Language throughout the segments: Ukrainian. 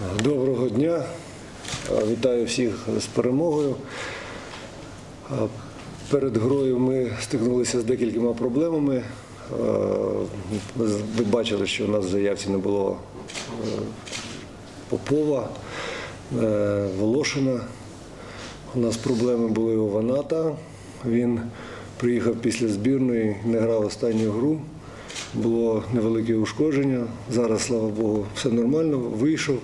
Доброго дня. Е, Вітаю всіх з перемогою. Е, Перед грою ми стикнулися з декількома проблемами. Е, Ви бачили, що у нас в заявці не було Попова, Волошина. У нас проблеми були у Ваната. Він приїхав після збірної, не грав останню гру. Було невелике ушкодження. Зараз, слава Богу, все нормально, вийшов.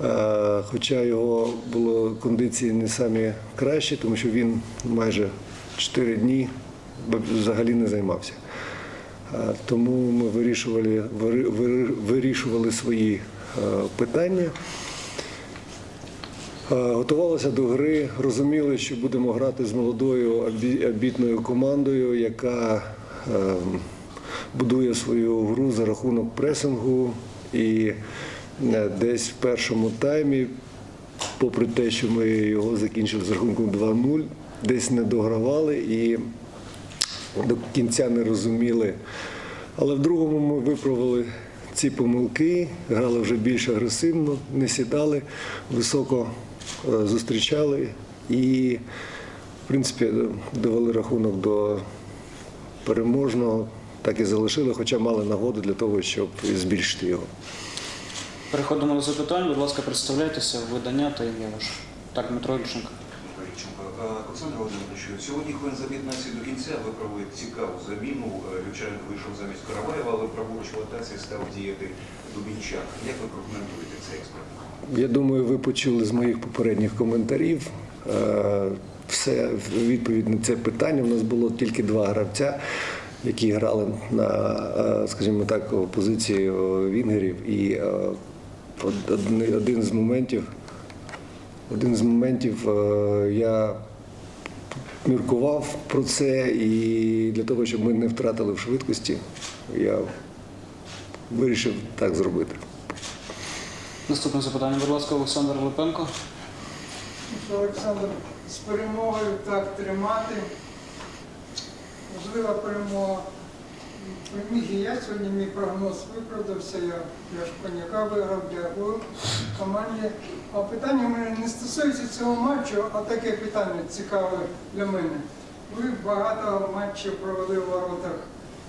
Е, Хоча його було кондиції не самі кращі, тому що він майже 4 дні взагалі не займався. Е, Тому ми вирішували, вирішували свої е, питання. Готувалися до гри, розуміли, що будемо грати з молодою амбітною командою, яка е, будує свою гру за рахунок пресингу. І десь в першому таймі, попри те, що ми його закінчили з рахунком 2-0, десь не догравали і до кінця не розуміли. Але в другому ми виправили ці помилки, грали вже більш агресивно, не сідали, високо е, зустрічали і, в принципі, довели рахунок до переможного, так і залишили, хоча мали нагоду для того, щоб збільшити його. Переходимо до запитань. Будь ласка, представляйтеся, видання та ім'я ваше. Так, Дмитро Ільченко. Е, Олександр Володимирович, сьогодні хвилин за 15 до кінця ви провели цікаву заміну. Е, Вівчаренко вийшов замість Караваєва, але праворуч в атаці став діяти Дубінчак. Як ви прокоментуєте цей експеримент? Я думаю, ви почули з моїх попередніх коментарів. е, Все відповідь на це питання. У нас було тільки два гравця, які грали на, е, скажімо так, позиції е, вінгерів. І е, один- з моментів, один з моментів е, я міркував про це, і для того, щоб ми не втратили в швидкості, я вирішив так зробити. Наступне запитання, будь ласка, Олександр Липенко. Олександр, з перемогою так тримати. Можлива перемога. І я сьогодні мій прогноз виправдався, я пляж коньяка виграв, дякую команді. А питання мене не стосується цього матчу, а таке питання цікаве для мене. Ви багато матчів провели в воротах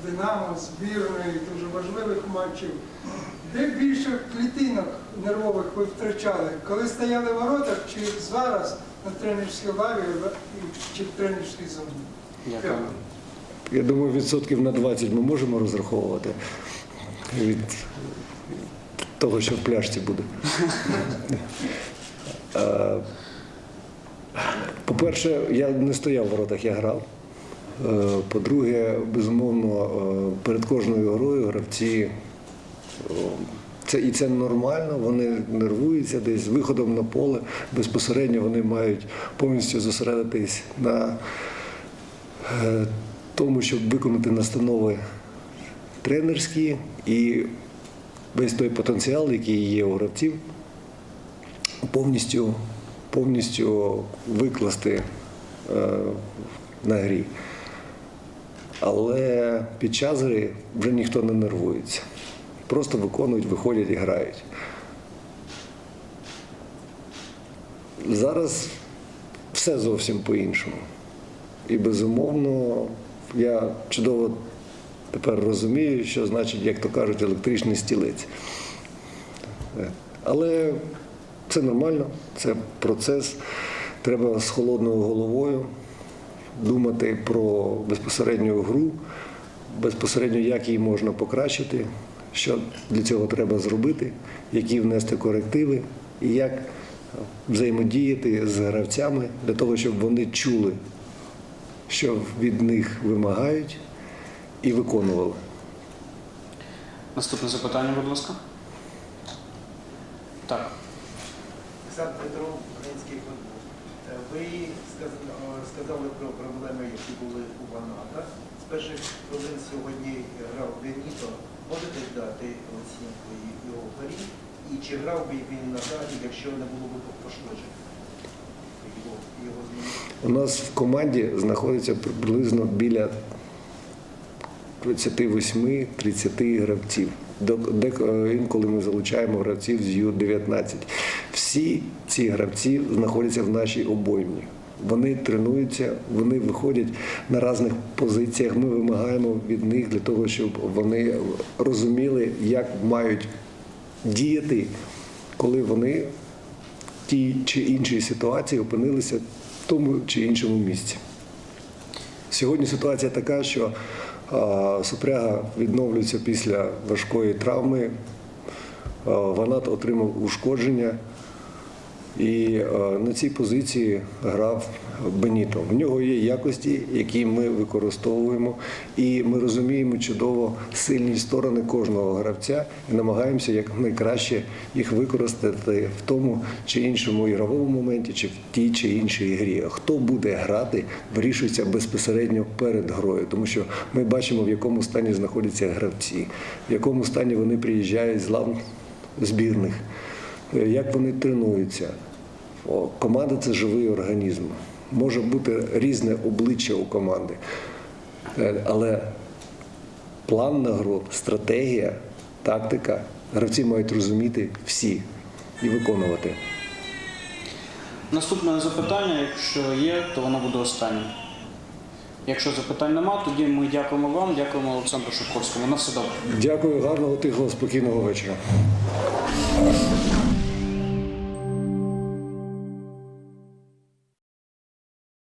Динамо, збірної, дуже важливих матчів. Де більше клітинок нервових ви втрачали? Коли стояли в воротах чи зараз на тренерській лаві чи в тренерській зоні? Дякую. Я думаю, відсотків на 20 ми можемо розраховувати від того, що в пляшці буде. Е, По-перше, я не стояв в воротах, я грав. Е, По-друге, безумовно, е, перед кожною грою гравці це і це нормально, вони нервуються десь виходом на поле. Безпосередньо вони мають повністю зосередитись на е, тому, щоб виконати настанови тренерські і весь той потенціал, який є у гравців, повністю, повністю викласти е, на грі. Але під час гри вже ніхто не нервується. Просто виконують, виходять і грають. Зараз все зовсім по-іншому. І безумовно, я чудово тепер розумію, що значить, як то кажуть, електричний стілець. Але це нормально, це процес. Треба з холодною головою думати про безпосередню гру, безпосередньо, як її можна покращити, що для цього треба зробити, які внести корективи і як взаємодіяти з гравцями для того, щоб вони чули, що від них вимагають, і виконували. Наступне запитання, будь ласка. Так. Олександр Петров, український футбол. Е, Ви е, сказали про проблеми, які були у Ваната. З перших хвилин сьогодні грав Беніто. Можете дати оцінку його грі? І чи грав би він надалі, якщо не було б пошкоджень? У нас в команді знаходиться приблизно біля 28-30 гравців. Е, Інколи ми залучаємо гравців з Ю-19. Всі ці гравці знаходяться в нашій обоймі. Вони тренуються, вони виходять на різних позиціях. Ми вимагаємо від них для того, щоб вони розуміли, як мають діяти, коли вони тій чи іншій ситуації опинилися в тому чи іншому місці. Сьогодні ситуація така, що супряга відновлюється після важкої травми. Ванат отримав ушкодження. І е, на цій позиції грав Беніто. В нього є якості, які ми використовуємо, і ми розуміємо чудово сильні сторони кожного гравця і намагаємося якнайкраще їх використати в тому чи іншому ігровому моменті, чи в тій чи іншій грі. Хто буде грати, вирішується безпосередньо перед грою, тому що ми бачимо, в якому стані знаходяться гравці, в якому стані вони приїжджають з лав збірних як вони тренуються. Команда це живий організм. Може бути різне обличчя у команди. Е, Але план на гру, стратегія, тактика, гравці мають розуміти всі і виконувати. Наступне запитання, якщо є, то воно буде останнім. Якщо запитань нема, тоді ми дякуємо вам, дякуємо Олександру Шуховському. На все добре. Дякую, гарного, тихого, спокійного вечора.